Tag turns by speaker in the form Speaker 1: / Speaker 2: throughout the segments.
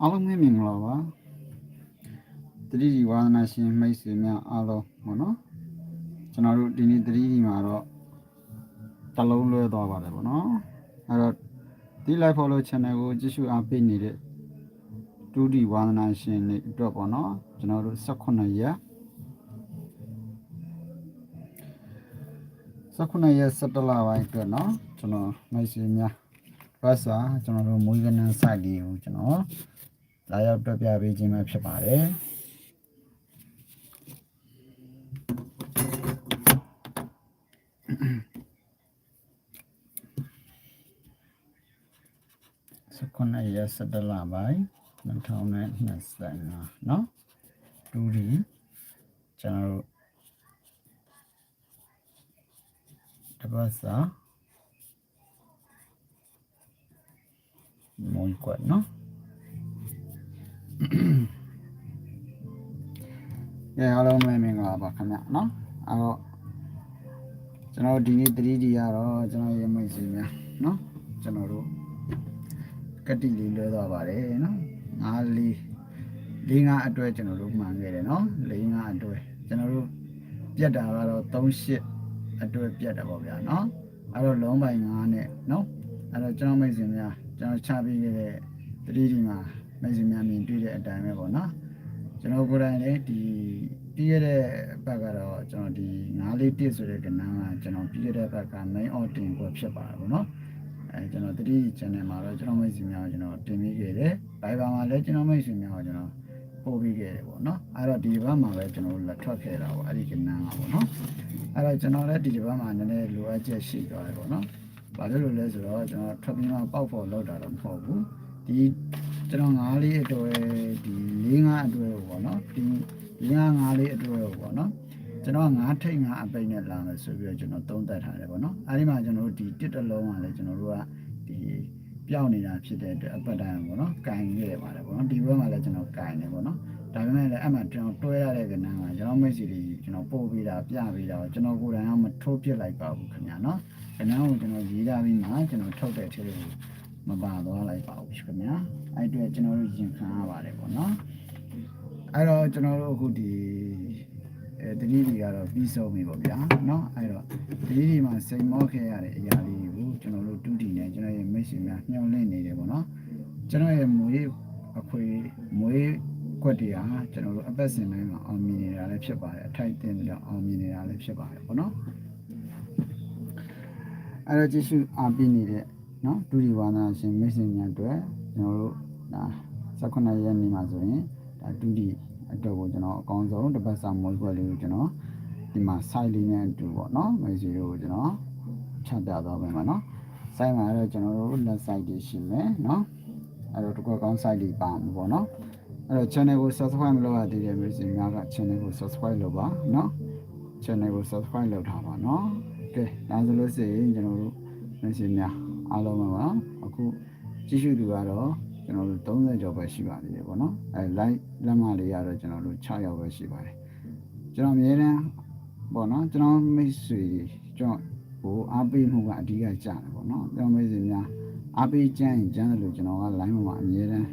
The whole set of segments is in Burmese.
Speaker 1: အားလုံးပဲမင်္ဂလာပါတတိဒီဝါဒနာရှင်မိတ်ဆွေများအားလုံးပေါ့နော်ကျွန်တော်တို့ဒီနေ့တတိဒီမှာတော့တစ်လုံးလွဲသွားပါတယ်ပေါ့နော်အဲ့တော့ဒီ live follow channel ကိုကြည့်ရှုအားပေးနေတဲ့ဒုတိဝါဒနာရှင်တွေအတွက်ပေါ့နော်ကျွန်တော်တို့18ရက်18ရက်17လပိုင်းအတွက်เนาะကျွန်တော်မိတ်ဆွေများဘာသာကျွန်တော်တို့မွေးကနန်း site လေးကိုကျွန်တော် လာရောက်တွေ့ပြပေးခြင်းပဲဖြစ်ပါတယ်19ရက်17လပိုင်း2025เนาะဒူဒီကျွန်တော်တို့တပတ်စာမွေးကွက်เนาะ ။ညအားလုံးမင်္ဂလာပါခင်ဗျာနော်။အဲ့တော့ကျွန်တော်ဒီနေ့ 3D ရတော့ကျွန်တော်ရေမိတ်ဆွေများနော်ကျွန်တော်တို့ကတိလေးလွဲသွားပါတယ်နော်။ငါလေးလေးငါအတွက်ကျွန်တော်တို့မှန်ခဲ့တယ်နော်။လေးငါအတွက်ကျွန်တော်တို့ပြက်တာကတော့38အတွက်ပြက်တာပေါ့ဗျာနော်။အဲ့တော့လုံးပိုင်ငါနဲ့နော်။အဲ့တော့ကျွန်တော်မိတ်ဆွေများကျွန်တော်ချပေးခဲ့တဲ့3ဒီမှာ မက်ဆီမြန်မြင်တွေ့တဲ့အတိုင်းပဲပေါ့နော်ကျွန်တော်ကိုယ်တိုင်လည်းဒီပြည့်ရတဲ့ဘက်ကတော့ကျွန်တော်ဒီ941ဆိုတဲ့ကဏ္ဍကကျွန်တော်ပြည့်ရတဲ့ဘက်က main auditing ကိုဖြစ်ပါတယ်ပေါ့နော်အဲကျွန်တော်တတိ channel မှာတော့ကျွန်တော်မိတ်ဆွေများကိုကျွန်တော်တင်ပေးခဲ့တယ်။ Viber မှာလည်းကျွန်တော်မိတ်ဆွေများကိုကျွန်တော်ပို့ပေးခဲ့တယ်ပေါ့နော်။အဲ့တော့ဒီဘက်မှာပဲကျွန်တော်လက်ထွက်ခဲ့တာပေါ့အဲ့ဒီကဏ္ဍကပေါ့နော်။အဲ့တော့ကျွန်တော်လည်းဒီဘက်မှာနည်းနည်းလိုအပ်ချက်ရှိသွားတယ်ပေါ့နော်။ဘာလို့လဲဆိုတော့ကျွန်တော်ထွက်ပြီးမှပေါက်ဖို့လောက်တာတော့မဟုတ်ဘူး။ဒီ ကျွန်တော်9လေးအတွက်ဒီ4 5အတွက်ပေါ့နော်ဒီ4 5 5လေးအတွက်ပေါ့နော်ကျွန်တော်9ထိတ်9အပိတ်နဲ့လာမယ်ဆိုပြီးတော့ကျွန်တော်သုံးသပ်ထားတယ်ပေါ့နော်အဲဒီမှာကျွန်တော်တို့ဒီတစ်တလုံးကလည်းကျွန်တော်တို့ကဒီပြောင်းနေတာဖြစ်တဲ့အတွက်အပတ်တိုင်းပေါ့နော်ကင်ခဲ့ပါတယ်ပေါ့နော်ဒီဘက်မှာလည်းကျွန်တော်ကင်နေပေါ့နော်ဒါပေမဲ့လည်းအဲ့မှာကျွန်တော်တွဲရတဲ့ကဏ္ဍကကျွန်တော်မိတ်ဆွေတွေကျွန်တော်ပို့ပေးတာပြပေးတာကျွန်တော်ကိုယ်တိုင်ကမထိုးပြစ်လိုက်ပါဘူးခင်ဗျာနော်ကဏ္ဍကိုကျွန်တော်ရေးထားပြီးမှကျွန်တော်ထုတ်တဲ့အထည်ကို မပါသွားလိုက်ပါဘူးခင်ဗျာအဲ့အတွက်ကျွန်တော်တို့ရင်ခံရပါတယ်ပေါ့နော်အဲ့တော့ကျွန်တော်တို့အခုဒီအဲတတိတွေကတော့ပြီးဆုံးပြီပေါ့ဗျာเนาะအဲ့တော့တတိတွေမှာစိန်မောခဲ့ရတဲ့အရာလေးတွေကိုကျွန်တော်တို့တူတီနဲ့ကျွန်တော်ရဲ့မိတ်ဆွေများညှောင်းလင့်နေတယ်ပေါ့နော်ကျွန်တော်ရဲ့မွေးအခွေမွေးကွက်တွေဟာကျွန်တော်တို့အပတ်စဉ်တိုင်းမှာအောင်မြင်နေတာလည်းဖြစ်ပါတယ်အထိုက်တင်ပြီးတော့အောင်မြင်နေတာလည်းဖြစ်ပါတယ်ပေါ့နော်အဲ့တော့ကျေးဇူးအားပေးနေတဲ့ နော်ဒုတိယဝါဒနာရှင်မိတ်ဆွေများအတွက်ကျွန်တော်တို့ဒါ18ရက်နေ့မှာဆိုရင်ဒါဒုတိယအတွက်ကိုကျွန်တော်အကောင်းဆုံးတစ်ပတ်စာမောကွက်လေးကိုကျွန်တော်ဒီမှာ site လေးနဲ့အတူပေါ့နော်မိတ်ဆွေတို့ကိုကျွန်တော်ဖြတ်ပြသွားမယ်ပါနော် site မှာတော့ကျွန်တော်တို့ net site တွေရှိမယ်နော်အဲ့တော့တကွက်ကောင်း site တွေပါမှာပေါ့နော်အဲ့တော့ channel ကို subscribe မလုပ်ရသေးတဲ့မိတ်ဆွေများက channel ကို subscribe လုပ်ပါနော် channel ကို subscribe လုပ်ထားပါနော်ကဲဒါဆိုလို့ရှိရင်ကျွန်တော်တို့မိတ်ဆွေများ အားလုံးပါအခုကြည့်ရှုသူကတော့ကျွန်တော်တို့30ကျော်ပဲရှိပါသေးတယ်ပေါ့နော်အဲ live လက်မလေးကတော့ကျွန်တော်တို့6ယောက်ပဲရှိပါတယ်ကျွန်တော်အများတန်းပေါ့နော်ကျွန်တော်မိတ်ဆွေကျွန်တော်ဟိုအားပေးမှုကအဓိကကြာတယ်ပေါ့နော်ကျွန်တော်မိတ်ဆွေများအားပေးကြရင်ကြမ်းတယ်လို့ကျွန်တော်က live မှာအများတန်း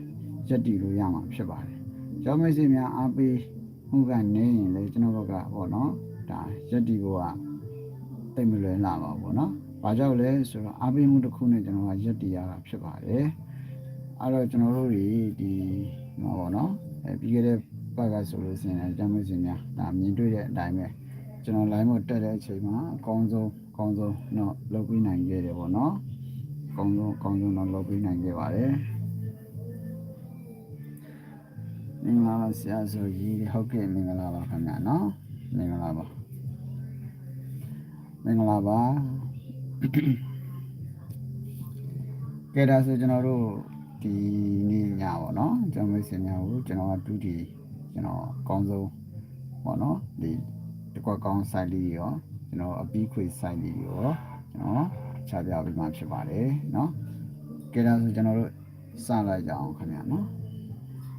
Speaker 1: ရက်တည်လို့ရမှာဖြစ်ပါတယ်ကျွန်တော်မိတ်ဆွေများအားပေးမှုကနေရင်လေကျွန်တော်ဘက်ကပေါ့နော်ဒါရက်တည်ဖို့ကတိတ်မလွယ်လာပါဘူးပေါ့နော် ဘာကြောင့်လဲဆိုတော့အားပေးမှုတစ်ခုနဲ့ကျွန်တော်ကရက်တည်ရတာဖြစ်ပါတယ်အဲ့တော့ကျွန်တော်တို့တွေဒီဟောပေါ့နော်အဲပြီးခဲ့တဲ့ဘက်ကဆိုလို့ရှိရင်အကြမ်းမစင်များဒါမြင်တွေ့တဲ့အတိုင်းပဲကျွန်တော် line မှာတက်တဲ့အချိန်မှာအကောင်းဆုံးအကောင်းဆုံးတော့လုပ်ပြီးနိုင်ခဲ့တယ်ပေါ့နော်အကောင်းဆုံးအကောင်းဆုံးတော့လုပ်ပြီးနိုင်ခဲ့ပါတယ်မင်္ဂလာပါဆရာဆိုကြီးဟုတ်ကဲ့မင်္ဂလာပါခင်ဗျာနော်မင်္ဂလာပါမင်္ဂလာပါ ကဲဒါဆိုကျွန်တော်တို့ဒီနေ့ညပေါ့နော်ကျွန်တော်မိတ်ဆွေများကိုကျွန်တော်ကဒုတိကျွန်တော်အကောင်းဆုံးပေါ့နော်ဒီတကွက်ကောင်း site လေးရောကျွန်တော်အပီးခွေ site လေးရောကျွန်တော်ချပြပေးမှဖြစ်ပါတယ်နော်ကဲဒါဆိုကျွန်တော်တို့စလိုက်ကြအောင်ခင်ဗျာနော်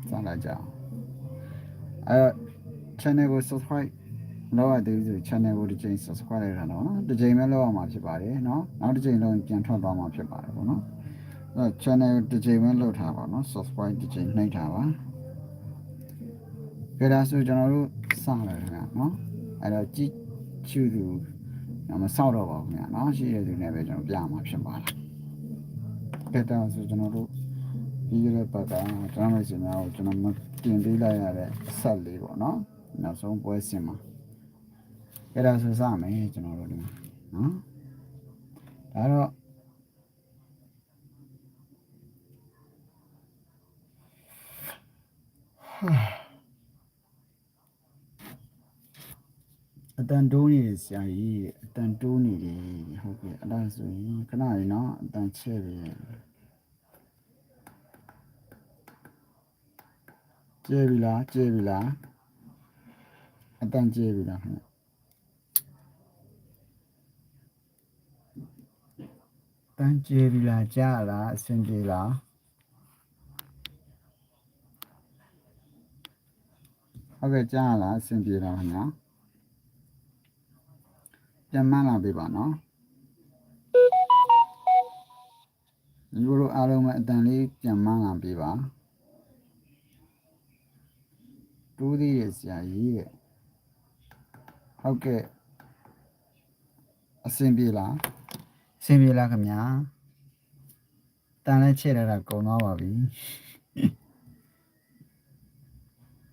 Speaker 1: စလိုက်ကြအောင်အဲ channel ကို subscribe လောက်ရသေးဘူးဆို channel ကိုတစ်ချိန် subscribe လုပ်တာနော်တစ်ချိန်ပဲလောက်ရမှာဖြစ်ပါတယ်နော်နောက်တစ်ချိန်လောက်ပြန်ထွက်သွားမှာဖြစ်ပါတယ်ပေါ့နော်အဲ channel တစ်ချိန်ပဲလောက်ထားပါနော် subscribe တစ်ချိန်နှိပ်ထားပါကြဒါဆိုကျွန်တော်တို့စတယ်ခင်ဗျာနော်အဲ့တော့ကြည့်ချူသူမဆောက်တော့ပါဘူးခင်ဗျာနော်ရှိရသူနဲ့ပဲကျွန်တော်ပြမှာဖြစ်ပါလားကြဒါဆိုကျွန်တော်တို့ဒီရက်ပတ်ကကျွန်တော်မိတ်ဆွေများကိုကျွန်တော်တင်ပေးလိုက်ရတဲ့ဆက်လေးပေါ့နော်နောက်ဆုံးပွဲစဉ်မှာ အဲ့ဒါဆိုစမယ်ကျွန်တော်တို့ဒီမှာနော်ဒါတော့အတန်တိုးနေတယ်ဆရာကြီးအတန်တိုးနေတယ်ဟုတ်ကဲ့အဲ့ဒါဆိုရင်ခဏလေးနော်အတန်ချဲ့ပြီကျေပြီလားကျေပြီလားအတန်ကျေပြီလားခင်ဗျ တန်ကျဲပြီလားကြားလားအဆင်ပြေလားဟုတ်ကဲ့ကြားလားအဆင်ပြေလားခင်ဗျာပြန်မှန်းလာပေးပါနော်ညီတို့အားလုံးပဲအတန်လေးပြန်မှန်းလာပေးပါတူးသေးရဲ့ဆရာကြီးတဲ့ဟုတ်ကဲ့အဆင်ပြေလားအ ဆင်ပြေလားခင်ဗျာတန်လဲချက်ရတာကုန်သွားပါပြီ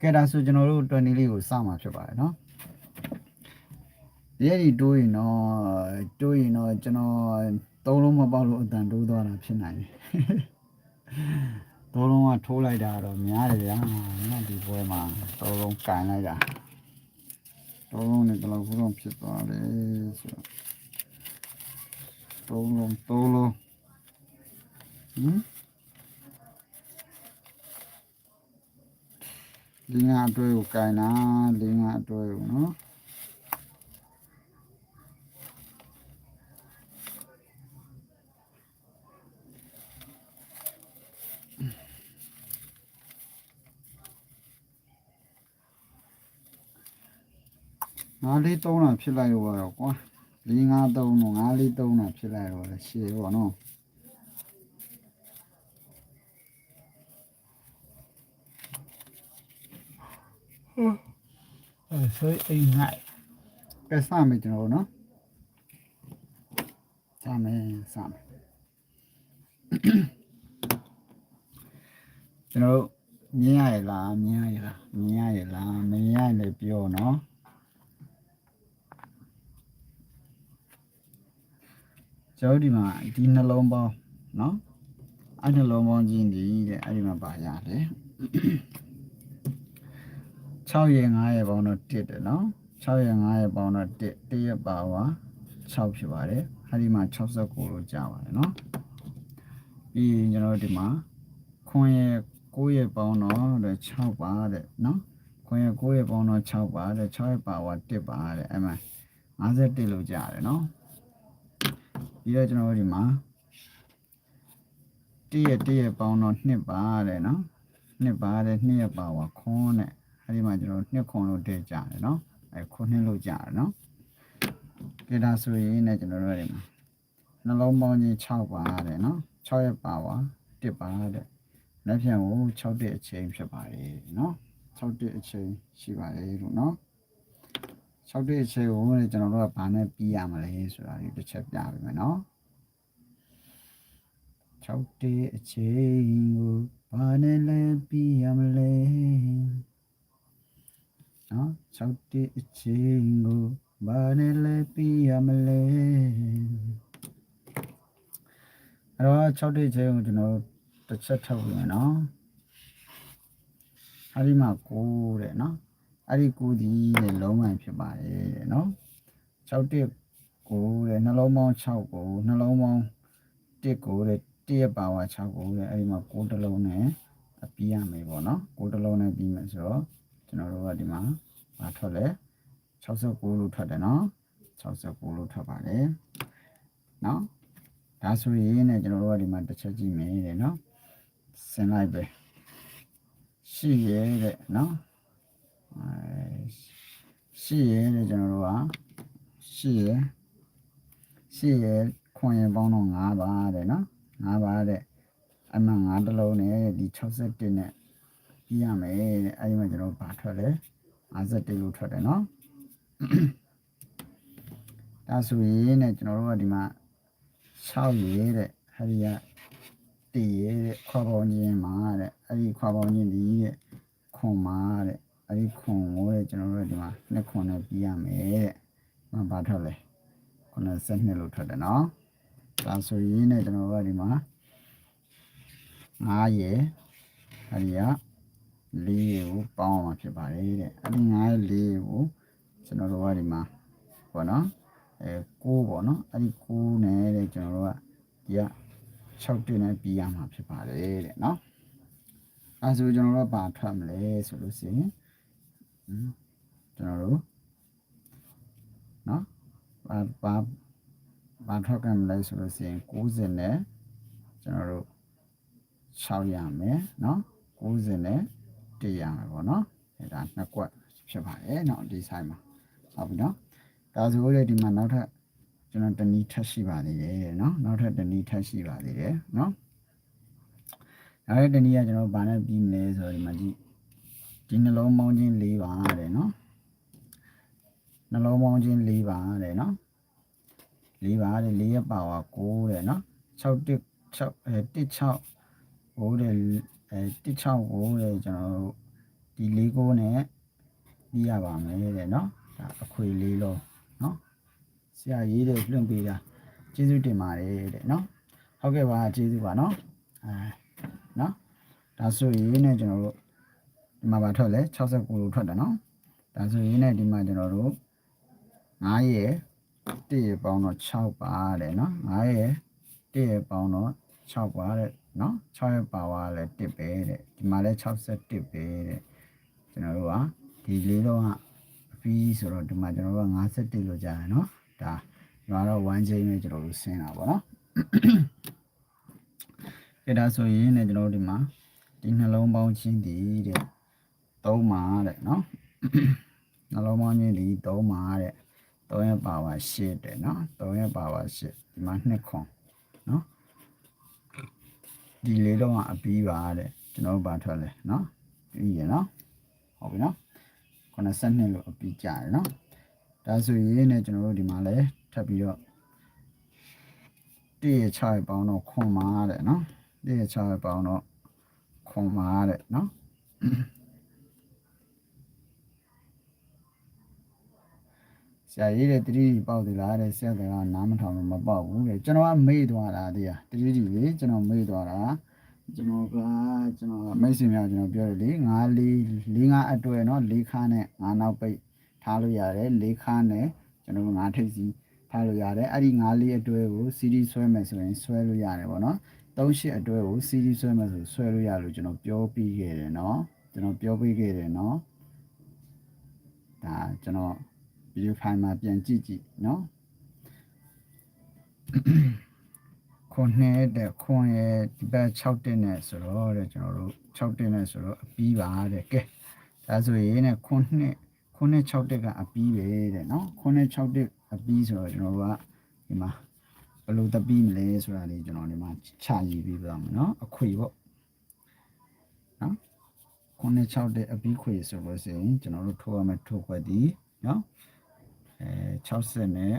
Speaker 1: ကဲဒါဆိုကျွန်တော်တို့20လေးကိုစမှာဖြစ်ပါတယ်နော်ဒီအဲ့ဒီတိုးရင်တော့တိုးရင်တော့ကျွန်တော်သုံးလုံးမပေါက်လို့အတန်တိုးသွားတာဖြစ်နိုင်တယ်သုံးလုံးကထိုးလိုက်တာတော့များတယ်ဗျာငါဒီပွဲမှာသုံးလုံးကန်လိုက်တာသုံးလုံးနဲ့ဘယ်လောက်ခုတော့ဖြစ်သွားလဲဆိုတော့ သုံးလုံးသုံးလုံးဟမ်လင်းငါအတွဲကိုကန်တာလင်းငါအတွဲကိုနော်ငါးလေးသုံးတာဖြစ်လိုက်တော့တော့ကွာ လေးငါးသုံးတော့ငါးလေးသုံးတာဖြစ်လိုက်တော့လေရှေ့ပေါ့နော်အဲဆိုအိမ်နိုင်ကဲစမယ်ကျွန်တော်နော်စမယ်စမယ်ကျွန်တော်တို့မြင်ရရလားမြင်ရရလားမြင်ရရလားမမြင်ရလည်းပြောနော် ကျွန်တော်ဒီမှာဒီနှလုံးပေါင်းเนาะအဲ့နှလုံးပေါင်းချင်းဒီတဲ့အဲ့ဒီမှာပါရတယ်6ရက်9ရက်ပေါင်းတော့1တဲ့เนาะ6ရက်9ရက်ပေါင်းတော့1 1ရက်ပါဝါ6ဖြစ်ပါတယ်အဲ့ဒီမှာ69လို့ကြာပါတယ်เนาะပြီးရင်ကျွန်တော်ဒီမှာခွန်ရက်9ရက်ပေါင်းတော့6ပါတဲ့เนาะခွန်ရက်9ရက်ပေါင်းတော့6ပါတဲ့6ရက်ပါဝါ1ပါတဲ့အဲ့မှာ51လို့ကြာတယ်เนาะ ပြီးတော့ကျွန်တော်တို့ဒီမှာတည့်ရတည့်ရပေါင်းတော့နှစ်ပါတဲ့နော်နှစ်ပါတဲ့နှစ်ရပါဝါခွန်းတဲ့အဲဒီမှာကျွန်တော်တို့နှစ်ခွန်းလို့တည့်ကြတယ်နော်အဲခွန်းနှစ်လို့ကြတယ်နော်ကြဒါဆိုရင်ねကျွန်တော်တို့ဒီမှာနှလုံးပေါင်းချင်း6ပါတဲ့နော်6ရပါဝါ1ပါတဲ့လက်ဖြံကို6တဲ့အချိန်ဖြစ်ပါတယ်နော်6တဲ့အချိန်ရှိပါတယ်လို့နော် 6တဲ့အချိန်ကိုလည်းကျွန်တော်တို့ကဘာနဲ့ပြီးရမလဲဆိုတာဒီတစ်ချက်ပြပေးမယ်နော်6တဲ့အချိန်ကိုဘာနဲ့လဲပြီးရမလဲနော်6တဲ့အချိန်ကိုဘာနဲ့လဲပြီးရမလဲအဲ့တော့6တဲ့အချိန်ကိုကျွန်တော်တို့တစ်ချက်ထုတ်ပြင်နော်အဲ့ဒီမှာ9တဲ့နော် အဲ့ဒီကိုဒီတဲ့လုံးမှန်ဖြစ်ပါတယ်တဲ့နော်6တက်ကိုတဲ့နှလုံးပေါင်း6ကိုနှလုံးပေါင်း1ကိုတဲ့1ရပါဝါ6ကိုတဲ့အဲ့ဒီမှာ9တစ်လုံးနဲ့အပြီးရမယ်ပေါ့နော်9တစ်လုံးနဲ့ပြီးမယ်ဆိုတော့ကျွန်တော်တို့ကဒီမှာမထွက်လဲ69လို့ထွက်တယ်နော်69လို့ထွက်ပါတယ်နော်ဒါဆိုရင်ねကျွန်တော်တို့ကဒီမှာတစ်ချက်ကြည့်မယ်တဲ့နော်ဆင်လိုက်ပဲရှိရဲတဲ့နော် ရှိရဲတဲ့ကျွန်တော်တို့ကရှိရဲရှိရဲခွန်ရင်ပေါင်းတော့9ပါတဲ့နော်9ပါတဲ့အမှန်ငါးတစ်လုံးနဲ့ဒီ61နဲ့ပြီးရမယ်တဲ့အဲဒီမှာကျွန်တော်ဘာထွက်လဲ51လို့ထွက်တယ်နော်ဒါဆိုရင်ねကျွန်တော်တို့ကဒီမှာ6ရေတဲ့အဲဒီကတည်ရေတဲ့ခွာပေါင်းခြင်းမှာတဲ့အဲဒီခွာပေါင်းခြင်းဒီတဲ့ခွန်မှာတဲ့ အဲဒီခွန်ကိုတဲ့ကျွန်တော်တို့ကဒီမှာနှစ်ခွန်နဲ့ပြီးရမယ်တဲ့မဘာထွက်လဲ92လို့ထွက်တယ်နော်ဒါဆိုရင်ねကျွန်တော်တို့ကဒီမှာ9ရေအဲဒီက4ရေကိုပေါင်းအောင်ဖြစ်ပါတယ်တဲ့အဲဒီ9ရေ4ရေကိုကျွန်တော်တို့ကဒီမှာပေါ့နော်အဲ6ပေါ့နော်အဲ့ဒီ6နဲ့တဲ့ကျွန်တော်တို့ကဒီက6တင်နဲ့ပြီးရမှာဖြစ်ပါတယ်တဲ့နော်အဲဆိုကျွန်တော်တို့ကဘာထွက်မလဲဆိုလို့ရှိရင် ကျွန်တော်တို့နော်ဘာဘာဘာထောက်ကန်မလဲဆိုလို့ရှိရင်90နဲ့ကျွန်တော်တို့6ရမယ်နော်90နဲ့100ရမယ်ပေါ့နော်အဲဒါနှစ်ကွက်ဖြစ်ပါတယ်နော်ဒီဆိုင်မှာဟုတ်ပြီနော်ဒါဆိုလေဒီမှာနောက်ထပ်ကျွန်တော်တနည်းထပ်ရှိပါသေးတယ်နော်နောက်ထပ်တနည်းထပ်ရှိပါသေးတယ်နော်နောက်ထပ်တနည်းကကျွန်တော်ဘာနဲ့ပြီးမလဲဆိုတော့ဒီမှာကြည့် ဒီနှလုံးပေါင်းခြင်း၄ပါတဲ့နော်နှလုံးပေါင်းခြင်း၄ပါတဲ့နော်၄ပါတဲ့၄ရက်ပါဝါ9တဲ့နော်6 1 6အဲ16 9တဲ့အဲ16 9တဲ့ကျွန်တော်တို့ဒီ၄9နဲ့ပြီးရပါမယ်တဲ့နော်ဒါအခွေ၄လုံးနော်ဆရာရေးတဲ့လွှင့်ပေးတာကျေးဇူးတင်ပါတယ်တဲ့နော်ဟုတ်ကဲ့ပါကျေးဇူးပါနော်အဲနော်ဒါဆိုရင်လည်းကျွန်တော်တို့ ဒီမှာပါထွက်လဲ69လို့ထွက်တယ်နော်ဒါဆိုရင်လည်းဒီမှာကျွန်တော်တို့9ရဲ့1ရဲ့ပေါင်းတော့6ပါတယ်နော်9ရဲ့1ရဲ့ပေါင်းတော့6ပါတယ်နော်6ရဲ့ပါဝါလည်း1ပဲတဲ့ဒီမှာလည်း61ပဲတဲ့ကျွန်တော်တို့ကဒီလေးတော့ကအပြီးဆိုတော့ဒီမှာကျွန်တော်တို့က51လို့ကြာတယ်နော်ဒါဒါတော့1ချိန်ပဲကျွန်တော်တို့ဆင်းတာပေါ့နော်ကဲဒါဆိုရင်လည်းကျွန်တော်တို့ဒီမှာဒီနှလုံးပေါင်းချင်းတည်တဲ့ သုံးပါတဲ့နော်နှလုံးသားမြင့်ဒီသုံးပါတဲ့သုံးရပါပါရှစ်တဲ့နော်သုံးရပါပါရှစ်ဒီမှာနှစ်ခွန်နော်ဒီလေးတော့အပြီးပါတဲ့ကျွန်တော်ဘာထွက်လဲနော်ပြီးရနော်ဟုတ်ပြီနော်92လို့အပြီးကြရနော်ဒါဆိုရင်ねကျွန်တော်တို့ဒီမှာလဲထပ်ပြီးတော့တည့်ချရပေါင်းတော့ခွန်မာတဲ့နော်တည့်ချရပေါင်းတော့ခွန်မာတဲ့နော် ဆရာရေးတဲ့တတိပေါက်သလားတဲ့ဆရာကနားမထောင်လို့မပေါက်ဘူးတဲ့ကျွန်တော်ကမေ့သွားတာတရားတတိကြီးလေကျွန်တော်မေ့သွားတာကျွန်တော်ကကျွန်တော်မိတ်ဆွေများကျွန်တော်ပြောတယ်လေငါးလေးလေးငါးအတွဲเนาะလေးခါနဲ့ငါးနောက်ပိတ်ထားလို့ရတယ်လေးခါနဲ့ကျွန်တော်ငါးထိပ်စီထားလို့ရတယ်အဲ့ဒီငါးလေးအတွဲကို CD ဆွဲမယ်ဆိုရင်ဆွဲလို့ရတယ်ပေါ့နော်သုံးရှစ်အတွဲကို CD ဆွဲမယ်ဆိုဆွဲလို့ရလို့ကျွန်တော်ပြောပြီးခဲ့တယ်เนาะကျွန်တော်ပြောပြီးခဲ့တယ်เนาะဒါကျွန်တော် ဗီဒီယိုဖိုင်မှာပြန်ကြည့်ကြည့်เนาะခွန်နဲ့တဲ့ခွန်ရဲ့ဒီဘက်6တက်နဲ့ဆိုတော့တဲ့ကျွန်တော်တို့6တက်နဲ့ဆိုတော့အပီးပါတဲ့ကဲဒါဆိုရင်ねခွန်နဲ့ခွန်နဲ့6တက်ကအပီးပဲတဲ့နော်ခွန်နဲ့6တက်အပီးဆိုတော့ကျွန်တော်တို့ကဒီမှာဘယ်လိုတပီးမလဲဆိုတာလေးကျွန်တော်ဒီမှာချရေးပြီးပြပါမယ်နော်အခွေပေါ့နော်ခွန်နဲ့6တက်အပီးခွေဆိုလို့ဆိုရင်ကျွန်တော်တို့ထိုးရမယ်ထိုးခွက်ဒီနော်အဲ 60နဲ့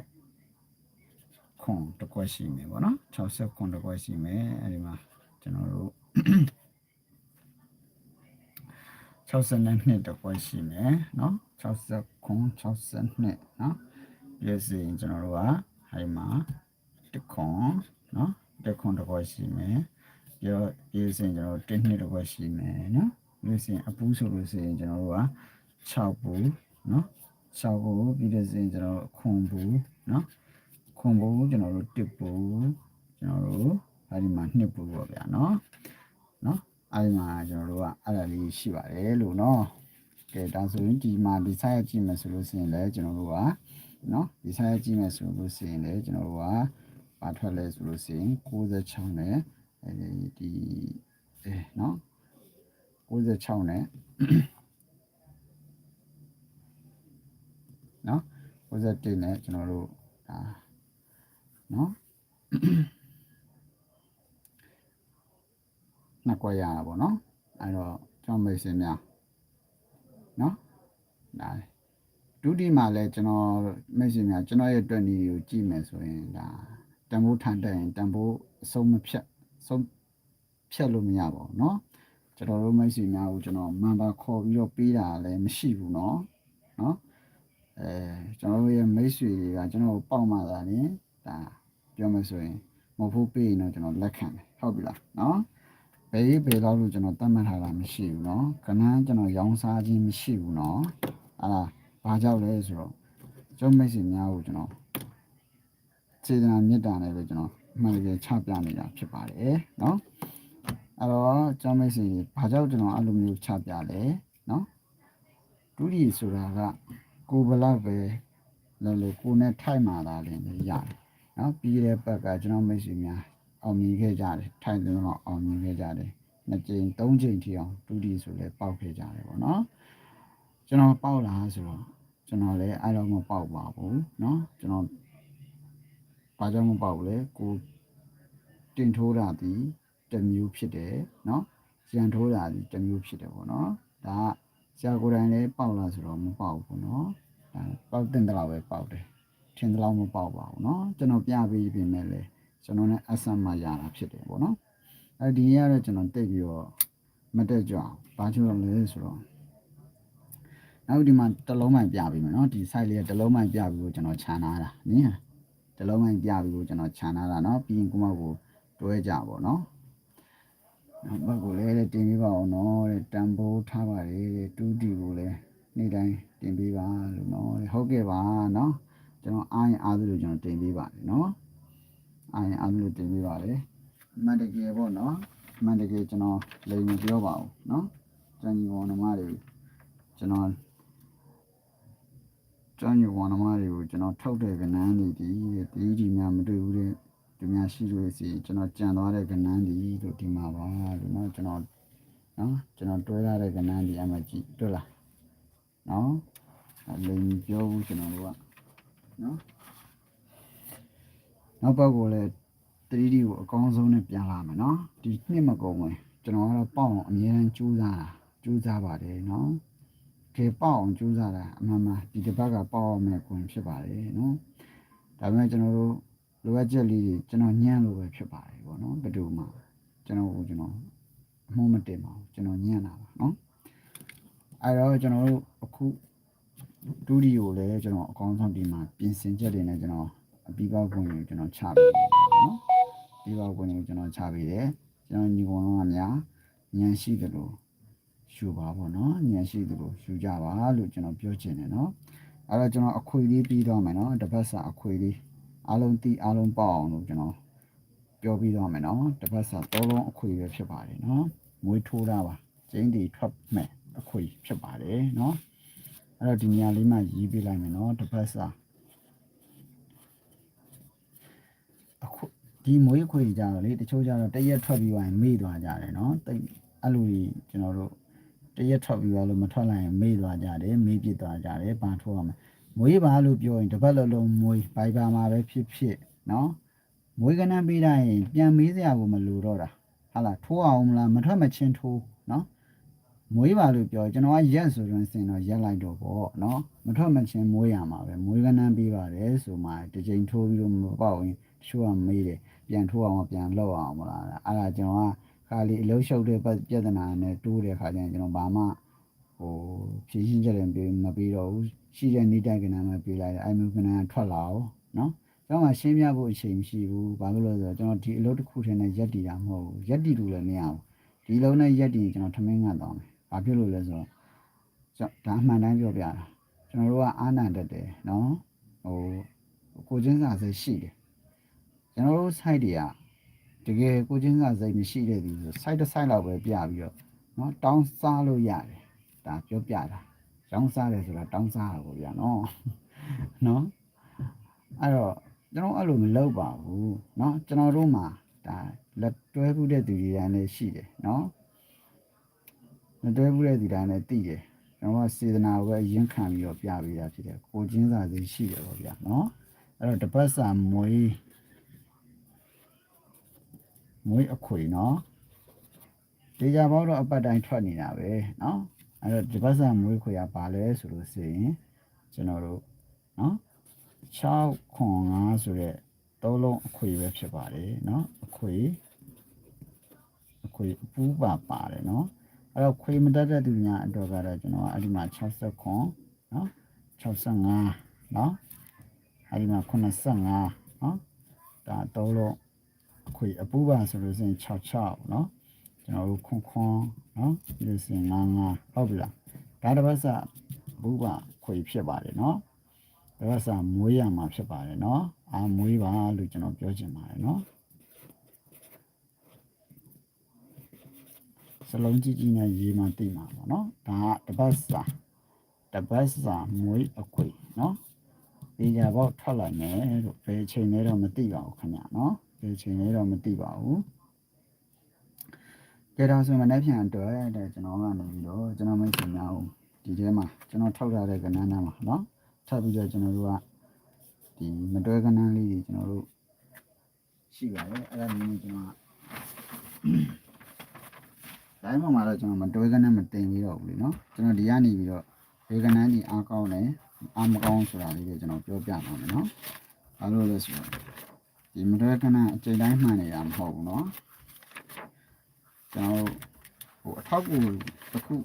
Speaker 1: ခွန်တစ်ခွက်ရှိမယ်ပေါ့နော်60ခွန်တစ်ခွက်ရှိမယ်အဲဒီမှာကျွန်တော်တို့62တစ်ခွက်ရှိမယ်နော်60ခွန်62နော်ပြည့်စင်ကျွန်တော်တို့ကအဲဒီမှာတစ်ခွန်နော်တစ်ခွန်တစ်ခွက်ရှိမယ်ပြည့်ပြည့်စင်ကျွန်တော်တို့1နှစ်တစ်ခွက်ရှိမယ်နော်ပြည့်စင်အပူးဆိုလို့ရှိရင်ကျွန်တော်တို့က6ပူနော် นาะ6ပူပြီးတဲ့စင်ကျွန်တော်ခွန်ပူเนาะခွန်ဘူးကျွန်တော်တို့တစ်ဘူးကျွန်တော်တို့အဲဒီမှာနှစ်ဘူးပေါ့ဗျာเนาะเนาะအဲဒီမှာကျွန်တော်တို့ကအဲ့ဒါလေးရှိပါတယ်လို့เนาะကဲဒါဆိုရင်ဒီမှာဒီ site ကြည့်မယ်ဆိုလို့ရှိရင်လည်းကျွန်တော်တို့ကเนาะဒီ site ကြည့်မယ်ဆိုလို့ရှိရင်လည်းကျွန်တော်တို့ကပါထွက်လဲဆိုလို့ရှိရင်66နဲ့အဲဒီအဲเนาะ66နဲ့ เนาะ61နဲ့ကျွန်တော်တို့ဒါနော် နှစ်ကွက်ရတာပေါ့နော်အဲ့တော့ကျွန်တော်မိတ်ဆွေများနော်ဒါလေဒုတိယမှာလည်းကျွန်တော်မိတ်ဆွေများကျွန်တော်ရဲ့တွက်နီကိုကြည့်မယ်ဆိုရင်ဒါတန်ဖိုးထန်တက်ရင်တန်ဖိုးအဆုံးမဖြတ်ဆုံးဖြတ်လို့မရပါဘူးเนาะကျွန်တော်တို့မိတ်ဆွေများကိုကျွန်တော်မန်ပါခေါ်ပြီးတော့ပေးတာလည်းမရှိဘူးเนาะเนาะ အဲကျွန်တော်တို့ရဲ့မိတ်ဆွေတွေကကျွန်တော်ပေါက်မှသာလင်ဒါပြောမယ်ဆိုရင်မဟုတ်ဘူးပေးရင်တော့ကျွန်တော်လက်ခံတယ်ဟုတ်ပြီလားနော်ဘယ်ဘယ်လောက်လို့ကျွန်တော်တတ်မှတ်ထားတာမရှိဘူးနော်ခဏကျွန်တော်ရောင်းစားခြင်းမရှိဘူးနော်အဲ့ဒါဘာကြောင့်လဲဆိုတော့ကျွန်မိတ်ဆွေများကိုကျွန်တော်စေတနာမေတ္တာနဲ့ပဲကျွန်တော်မှန်တကယ်ချပြနေတာဖြစ်ပါတယ်နော်အဲ့တော့ကျောင်းမိတ်ဆွေဘာကြောင့်ကျွန်တော်အဲ့လိုမျိုးချပြလဲနော်ဒုတိယဆိုတာက ကိုဘလောက်ပဲလည်းလို့ကိုနဲ့ထိုက်မှသာလည်းရတယ်နော်ပြီးတဲ့ဘက်ကကျွန်တော်မိတ်ဆွေများအောင်မြင်ခဲ့ကြတယ်ထိုင်တယ်တော့အောင်မြင်ခဲ့ကြတယ်နှစ်ကြိမ်သုံးကြိမ်ထိအောင်ဒုတိယဆိုလဲပေါက်ခဲ့ကြတယ်ပေါ့နော်ကျွန်တော်ပေါက်လာဆိုတော့ကျွန်တော်လည်းအဲ့တော့မပေါက်ပါဘူးနော်ကျွန်တော်ဘာကြောင့်မပေါက်လဲကိုတင်ထိုးတာဒီတစ်မျိုးဖြစ်တယ်နော်ကြံထိုးတာဒီတစ်မျိုးဖြစ်တယ်ပေါ့နော်ဒါက ဆရာကိုယ်တိုင်လည်းပေါက်လားဆိုတော့မပေါက်ဘူးနော်ပေါက်တင်တော့ပဲပေါက်တယ်ထင်တော့မပေါက်ပါဘူးနော်ကျွန်တော်ပြပေးပြင်မဲ့လေကျွန်တော်နဲ့ SM မှာရတာဖြစ်တယ်ပေါ့နော်အဲဒီရတော့ကျွန်တော်တိတ်ပြီးတော့မတက်ကြအောင်ဘာကြောင့်လဲဆိုတော့နောက်ဒီမှာတလုံးမိုင်ပြပေးမယ်နော်ဒီ site လေးကတလုံးမိုင်ပြပြီးကိုကျွန်တော်ခြံထားတာနင်းတလုံးမိုင်ပြပြီးကိုကျွန်တော်ခြံထားတာနော်ပြီးရင်ကိုမကိုတွဲကြပါပေါ့နော် ဘက်ကိုလည်းတင်ပေးပါအောင်နော်တဲ့တန်ဖိုးထားပါလေတဲ့တူးတီကိုလည်းနေ့တိုင်းတင်ပေးပါလို့နော်တဲ့ဟုတ်ကဲ့ပါနော်ကျွန်တော်အားရင်အားသလိုကျွန်တော်တင်ပေးပါတယ်နော်အားရင်အားသလိုတင်ပေးပါတယ်မှန်တကယ်ပေါ့နော်မှန်တကယ်ကျွန်တော်လိမ်မပြောပါဘူးနော်ကျန်ကြီးဝန်မတွေကျွန်တော်ကျန်ကြီးဝန်မတွေကိုကျွန်တော်ထုတ်တဲ့ကဏ္ဍနေဒီဒီဒီများမတွေ့ဘူးတဲ့ သူများရှိလို့စီကျွန်တော်ကြံသွားတဲ့ကဏ္ဍဒီလို့ဒီမှာပါလို့နော်ကျွန်တော်နော်ကျွန်တော်တွဲရတဲ့ကဏ္ဍဒီအမှကြည့်တွေ့လားနော်အလိမ်ပြောဘူးကျွန်တော်တို့ကနော်နောက်ဘက်ကိုလည်း 3D ကိုအကောင်းဆုံးနဲ့ပြန်လာမယ်နော်ဒီနှစ်မကုန်ဘူးကျွန်တော်ကတော့ပေါ့အောင်အများကြီးကြိုးစားတာကြိုးစားပါတယ်နော်ကေပေါ့အောင်ကြိုးစားတာအမှန်မှဒီတစ်ပတ်ကပေါ့အောင်မယ်ကွန်ဖြစ်ပါတယ်နော်ဒါပေမဲ့ကျွန်တော်တို့ လိုအပ်ချက်လေးတွေကျွန်တော်ညံ့လို့ပဲဖြစ်ပါတယ်ပေါ့နော်ဘယ်သူမှကျွန်တော်ကျွန်တော်အမှုမတင်ပါဘူးကျွန်တော်ညံ့တာပါနော်အဲတော့ကျွန်တော်တို့အခုဒူဒီကိုလည်းကျွန်တော်အကောင်းဆုံးဒီမှာပြင်ဆင်ချက်တွေနဲ့ကျွန်တော်အပြီးပေါက်ကွင်ကိုကျွန်တော်ချပေးတယ်ပေါ့နော်ပြီးပေါက်ကွင်ကိုကျွန်တော်ချပေးတယ်ကျွန်တော်ညီကောင်ကများညံရှိတယ်လို့ယူပါပေါ့နော်ညံရှိသူလို့ယူကြပါလို့ကျွန်တော်ပြောချင်တယ်နော်အဲ့တော့ကျွန်တော်အခွေလေးပြီးတော့မယ်နော်တစ်ပတ်စာအခွေလေး အားလုံးတီးအားလုံးပေါအောင်လို့ကျွန်တော်ပြောပြီးတော့မယ်နော်တစ်ပတ်စာသုံးလုံးအခွေပဲဖြစ်ပါတယ်နော်မွေးထိုးတာပါကျင်းတီထွက်မယ်အခွေဖြစ်ပါတယ်နော်အဲ့တော့ဒီနေရာလေးမှရေးပေးလိုက်မယ်နော်တစ်ပတ်စာအခွဒီမွေးခွေကြတော့လေတချို့ကြတော့တရက်ထွက်ပြီးသွားရင်မေ့သွားကြတယ်နော်တိတ်အဲ့လိုကြီးကျွန်တော်တို့တရက်ထွက်ပြီးတော့လို့မထွက်လိုက်ရင်မေ့သွားကြတယ်မေ့ပြစ်သွားကြတယ်ဘာထိုးရမလဲ မွေးပါလို့ပြောရင်တစ်ပတ်လုံးလုံးမွေးဘိုင်ပါမှာပဲဖြစ်ဖြစ်နော်မွေးကနန်းပေးလိုက်ရင်ပြန်မေးစရာကိုမလိုတော့တာဟာလားထိုးအောင်မလားမထွက်မချင်းထိုးနော်မွေးပါလို့ပြောကျွန်တော်ကရက်ဆိုရင်စင်တော့ရက်လိုက်တော့ပေါ့နော်မထွက်မချင်းမွေးရမှာပဲမွေးကနန်းပေးပါတယ်ဆိုမှတစ်ချိန်ထိုးပြီးတော့မပေါက်ရင်တချို့ကမေးတယ်ပြန်ထိုးအောင်ပြန်လောက်အောင်မလားအဲ့ဒါကျွန်တော်ကခါလီအလုံးရှုပ်တဲ့ပြဿနာနဲ့တိုးတဲ့ခါကျရင်ကျွန်တော်ဘာမှဟိုဖြည့်ရှင်းချက်လည်းပေးမပေးတော့ဘူး ရှိတဲ့နေတိုင်ကဏ္ဍမှာပြလိုက်တယ်အိုင်မူကဏ္ဍထွက်လာအောင်နော်ကျွန်တော်ကရှင်းပြဖို့အချိန်မရှိဘူးဘာလို့လဲဆိုတော့ကျွန်တော်ဒီအလုပ်တစ်ခုထဲနဲ့ရက်တည်တာမဟုတ်ဘူးရက်တည်လို့လည်းမရဘူးဒီလုံးနဲ့ရက်တည်ကျွန်တော်ထမင်းငတ်သွားမယ်ဘာဖြစ်လို့လဲဆိုတော့ကျွန်တော်ဒါအမှန်တမ်းပြောပြတာကျွန်တော်တို့ကအာဏာတက်တယ်နော်ဟိုကိုချင်းစာစိတ်ရှိတယ်ကျွန်တော်တို့ site တွေကတကယ်ကိုချင်းစာစိတ်မရှိတဲ့သူဆို site တစ် site လောက်ပဲပြပြီးတော့နော်တောင်းစားလို့ရတယ်ဒါပြောပြတာ တောင်းစားတယ်ဆိုတာတောင်းစားတာပေါ့ဗျာနော်เนาะအဲ့တော့ကျွန်တော်အဲ့လိုမလုပ်ပါဘူးเนาะကျွန်တော်တို့မှာဒါလက်တွဲဘူးတဲ့သူတွေတိုင်းလည်းရှိတယ်เนาะလက်တွဲဘူးတဲ့သူတိုင်းလည်းသိတယ်ကျွန်တော်ကစေတနာကိုပဲရင်ခံပြီးတော့ပြပေးတာဖြစ်တယ်ကိုချင်းစာစိတ်ရှိတယ်ပေါ့ဗျာเนาะအဲ့တော့တပတ်စာမွေး မွေးအခွေနော် ဒေကြပေါက်တော့အပတ်တိုင်းထွက်နေတာပဲเนาะ အဲ့တော့ဒီပတ်စံမွေးခွေကဘာလဲဆိုလို့ရှိရင်ကျွန်တော်တို့နော်6ခွန်5ဆိုရက်သုံးလုံးအခွေပဲဖြစ်ပါတယ်နော်အခွေအခွေအပူပါပါတယ်နော်အဲ့တော့ခွေမတက်တဲ့သူများအတွက်ကတော့ကျွန်တော်ကအဲ့ဒီမှာ60ခွန်နော်65နော်အဲ့ဒီမှာ85နော်ဒါသုံးလုံးအခွေအပူပါဆိုလို့ရှိရင်66နော် ကျွန်တော်တို့ခွန်ခွန်နော်ပြီးလို့ရှိရင်ငါးငါးဟုတ်ပြီလားဒါတစ်ပတ်စဘူပခွေဖြစ်ပါတယ်နော်တစ်ပတ်စမွေးရမှာဖြစ်ပါတယ်နော်အာမွေးပါလို့ကျွန်တော်ပြောချင်ပါတယ်နော်စလုံးကြီးကြီးနဲ့ရေးမှသိမှာပေါ့နော်ဒါကတစ်ပတ်စာတစ်ပတ်စာမွေးအခွေနော်ဒီကြပေါ့ထွက်လာမယ်လို့ဘယ်အချိန်လဲတော့မသိပါဘူးခင်ဗျာနော်ဘယ်အချိန်လဲတော့မသိပါဘူး ကဲတော့ဆိုမနေ့ပြန်အတွက်တဲ့ကျွန်တော်ကနေပြီးတော့ကျွန်တော်မိတ်ဆွေများကိုဒီထဲမှာကျွန်တော်ထောက်ထားတဲ့ကဏ္ဍနာမှာเนาะထပ်ပြီးတော့ကျွန်တော်တို့ကဒီမတွဲကဏ္ဍလေးတွေကျွန်တော်တို့ရှိပါတယ်အဲ့ဒါမျိုးကျွန်တော်ကတိုင်းမှာတော့ကျွန်တော်မတွဲကဏ္ဍမတင်ပြီးတော့ဘူးလေเนาะကျွန်တော်ဒီကနေပြီးတော့ဒီကဏ္ဍဒီအားကောင်းတယ်အားမကောင်းဆိုတာလေးတွေကျွန်တော်ပြောပြပါမယ်เนาะဘာလို့လဲဆိုတော့ဒီမတွဲကဏ္ဍအချိန်တိုင်းမှန်နေတာမဟုတ်ဘူးเนาะ ကျွန်တော်ဟိုအထောက်အကူတစ်ခု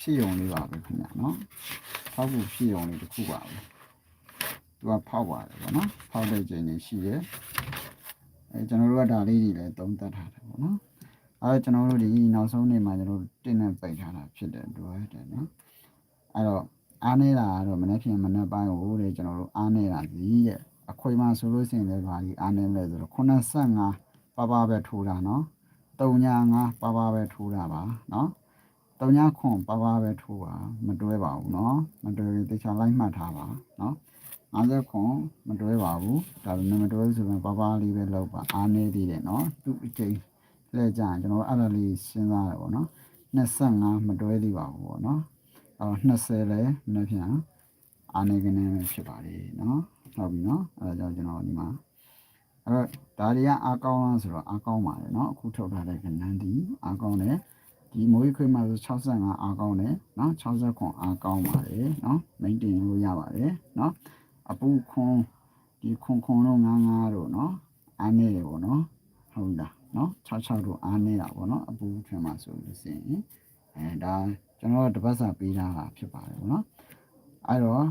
Speaker 1: ဖြစ်ုံလေးပါပဲခင်ဗျာနော်အထောက်အကူဖြစ်ုံလေးတစ်ခုပါပဲသူကဖောက်ပါတယ်ဗောနော်ဖောက်တဲ့ချိန်ကြီးရှိတယ်အဲကျွန်တော်တို့ကဒါလေးတွေလည်းသုံးသပ်ထားတယ်ဗောနော်အဲကျွန်တော်တို့ဒီနောက်ဆုံးနေ့မှာကျွန်တော်တို့တင်းနဲ့ပိတ်ထားတာဖြစ်တယ်တူရတယ်နော်အဲ့တော့အားနေတာကတော့မနေ့ဖြန်မနေ့ပိုင်းကိုလေကျွန်တော်တို့အားနေတာကြီးရဲ့အခွေမှာဆိုလို့ရှိရင်လည်းဘာကြီးအားနေလဲဆိုတော့85ပါပါပဲထိုးတာနော် 3ညာ5ပါပါပဲထိုးတာပါเนาะ3ညာခွန်ပါပါပဲထိုးပါမတွဲပါဘူးเนาะမတွဲရင်တခြားလိုက်မှတ်ထားပါเนาะ50ခွန်မတွဲပါဘူးဒါပေမဲ့မတွဲဆိုရင်ပါပါလေးပဲလောက်ပါအားနေသေးတယ်เนาะသူ့အချိန်လဲကြရင်ကျွန်တော်အဲ့ဒါလေးစဉ်းစားရပါเนาะ25မတွဲသေးပါဘူးပေါ့เนาะအော်20လဲမနေ့ပြန်အားနေကနေဖြစ်ပါလေเนาะဟုတ်ပြီเนาะအဲဒါကြောင့်ကျွန်တော်ဒီမှာ အဲ့တော့ဒါတွေကအားကောင်းလားဆိုတော့အားကောင်းပါတယ်เนาะအခုထုတ်ထားတဲ့ကဏ္ဍဒီအားကောင်းတယ်ဒီမိုးခွေးမှာဆို65အားကောင်းတယ်เนาะ60ခွန်အားကောင်းပါတယ်เนาะ maintain လို့ရပါတယ်เนาะအပူခွန်ဒီခွန်ခွန်တော့55တို့เนาะအားနေတယ်ပေါ့เนาะဟုတ်လားเนาะ66တို့အားနေတာပေါ့เนาะအပူထွင်မှာဆိုလို့ရှိရင်အဲဒါကျွန်တော်တို့တစ်ပတ်စာပေးထားတာဖြစ်ပါတယ်ပေါ့เนาะအဲ့တော့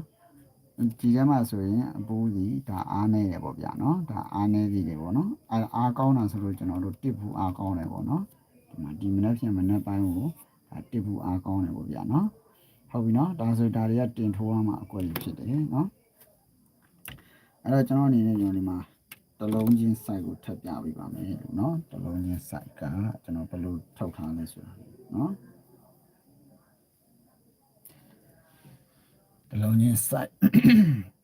Speaker 1: ဒီထဲမှာဆိုရင်အပူးစီဒါအားနေတယ်ပေါ့ဗျာနော်ဒါအားနေစီတယ်ပေါ့နော်အဲအားကောင်းတာဆိုလို့ကျွန်တော်တို့တစ်ဘူးအားကောင်းတယ်ပေါ့နော်ဒီမှာဒီမနေ့ပြန်မနေ့ပိုင်းကိုဒါတစ်ဘူးအားကောင်းတယ်ပေါ့ဗျာနော်ဟုတ်ပြီနော်ဒါဆိုဒါတွေကတင်ထိုးရမှာအကွက်ကြီးဖြစ်တယ်နော်အဲ့တော့ကျွန်တော်အနေနဲ့ကျွန်တော်ဒီမှာတလုံးချင်း site ကိုထပ်ပြပေးပါမယ်လို့နော်တလုံးချင်း site ကကျွန်တော်ဘယ်လိုထောက်ထားလဲဆိုတာနော် တလုံးချင်း site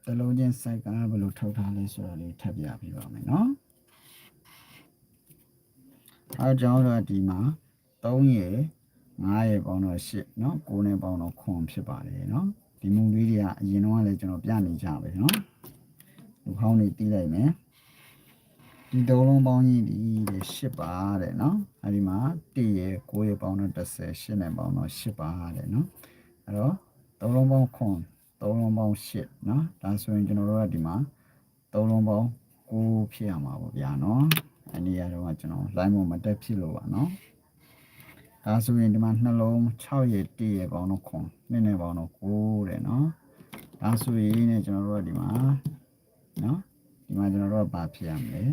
Speaker 1: တလုံးချင်း site ကဘယ်လိုထောက်ထားလဲဆိုတာလေးထပ်ပြပေးပါမယ်နော်အဲကြောင့်တော့ဒီမှာ3ရယ်9ရယ်ပေါင်းတော့8เนาะ9နဲ့ပေါင်းတော့9ဖြစ်ပါတယ်เนาะဒီမုံလေးတွေကအရင်တော့လည်းကျွန်တော်ပြနေကြပဲเนาะလူခေါင်းလေးတီးလိုက်မယ်ဒီသုံးလုံးပေါင်းကြီးဒီတဲ့8ပါတဲ့เนาะအဲဒီမှာ1ရယ်9ရယ်ပေါင်းတော့10 8နဲ့ပေါင်းတော့8ပါတဲ့เนาะအဲ့တော့သုံးလုံးပေါင်း9 သုံးလုံးပေါင်း8เนาะဒါဆိုရင်ကျွန်တော်တို့ကဒီမှာသုံးလုံးပေါင်း9ဖြစ်ရမှာပေါ့ဗျာเนาะအဲ့ဒီရတော့ကျွန်တော် line မတက်ဖြစ်လို့ပါเนาะဒါဆိုရင်ဒီမှာနှလုံး6ရယ်1ရယ်ပေါင်းတော့9နှစ်နဲ့ပေါင်းတော့9တဲ့เนาะဒါဆိုရင်ねကျွန်တော်တို့ကဒီမှာเนาะဒီမှာကျွန်တော်တို့ကဘာဖြစ်ရမလဲ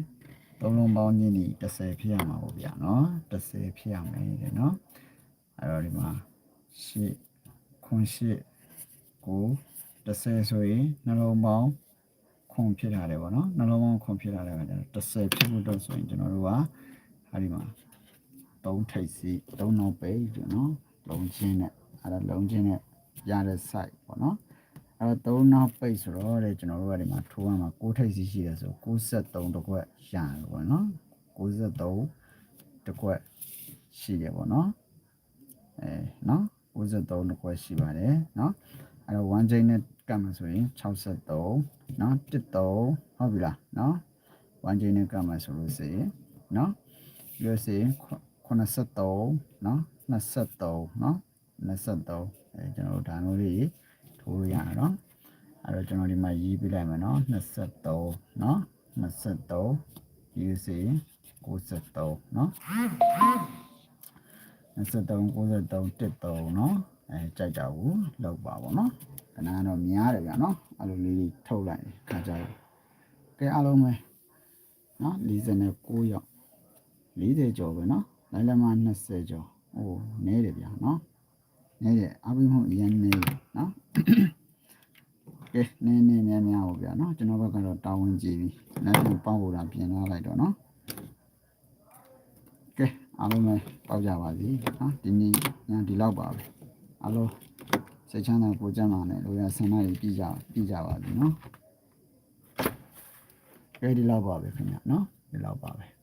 Speaker 1: သုံးလုံးပေါင်းချင်းဒီ30ဖြစ်ရမှာပေါ့ဗျာเนาะ30ဖြစ်ရမယ်တဲ့เนาะအဲ့တော့ဒီမှာ8ခွန်8ကို 30ဆိုရင်နှလုံးပေါင်းခွန်ဖြစ်လာတယ်ပေါ့နော်နှလုံးပေါင်းခွန်ဖြစ်လာတဲ့အခါကျတော့30ဖြစ်ဖို့တော့ဆိုရင်ကျွန်တော်တို့ကအဲဒီမှာ3ထိပ်စီ3နောက်ပိတ်တယ်နော်လုံးချင်းနဲ့အဲဒါလုံးချင်းနဲ့ရတဲ့ site ပေါ့နော်အဲတော့3နောက်ပိတ်ဆိုတော့တဲ့ကျွန်တော်တို့ကဒီမှာထိုးရမှာ6ထိပ်စီရှိတယ်ဆို63တကွက်ရတယ်ပေါ့နော်63တကွက်ရှိတယ်ပေါ့နော်အဲနော်63တကွက်ရှိပါတယ်နော်အဲတော့1ချိန်နဲ့ ကတ်မှာဆိုရင်63เนาะ13ဟုတ်ပြီလားเนาะ1ချိန်နဲ့ကတ်မှာဆိုလို့ရှိရင်เนาะပြီးလို့ရှိရင်ခွ 83နော်23နော်23အဲကျွန်တော်တို့ဒါမျိုးလေးထိုးလို့ရတယ်နော်အဲ့တော့ကျွန်တော်ဒီမှာရေးပြလိုက်မယ်နော်23နော်23ရေးစီ93နော်23 93 13နော် အဲကြိုက်တာကိုလောက်ပါပေါ့နော်ခဏတော့များတယ်ဗျာနော်အဲ့လိုလေးတွေထုတ်လိုက်ခါကြတယ်ကဲအားလုံးပဲနော်49ရောက်40ကျော်ပဲနော်လိုက်လက်မ20ကျော်ဟိုနည်းတယ်ဗျာနော်နည်းတယ်အပိမဟုတ်အရင်နည်းတယ်နော်ကဲနည်းနည်းများများဟုတ်ဗျာနော်ကျွန်တော်ဘက်ကတော့တာဝန်ကြည့်ပြီနောက်ပြန်ပေါက်ဖို့တာပြင်လာလိုက်တော့နော်ကဲအားလုံးပဲပေါက်ကြပါစီနော်ဒီနေ့ညဒီလောက်ပါပဲ အားလုံးစိတ်ချမ်းသာကိုကြမ်းပါနဲ့လိုရဆန္ဒကြီးပြည်ကြပြည်ကြပါစီနော်ကဲဒီလောက်ပါပဲခင်ဗျာနော်ဒီလောက်ပါပဲ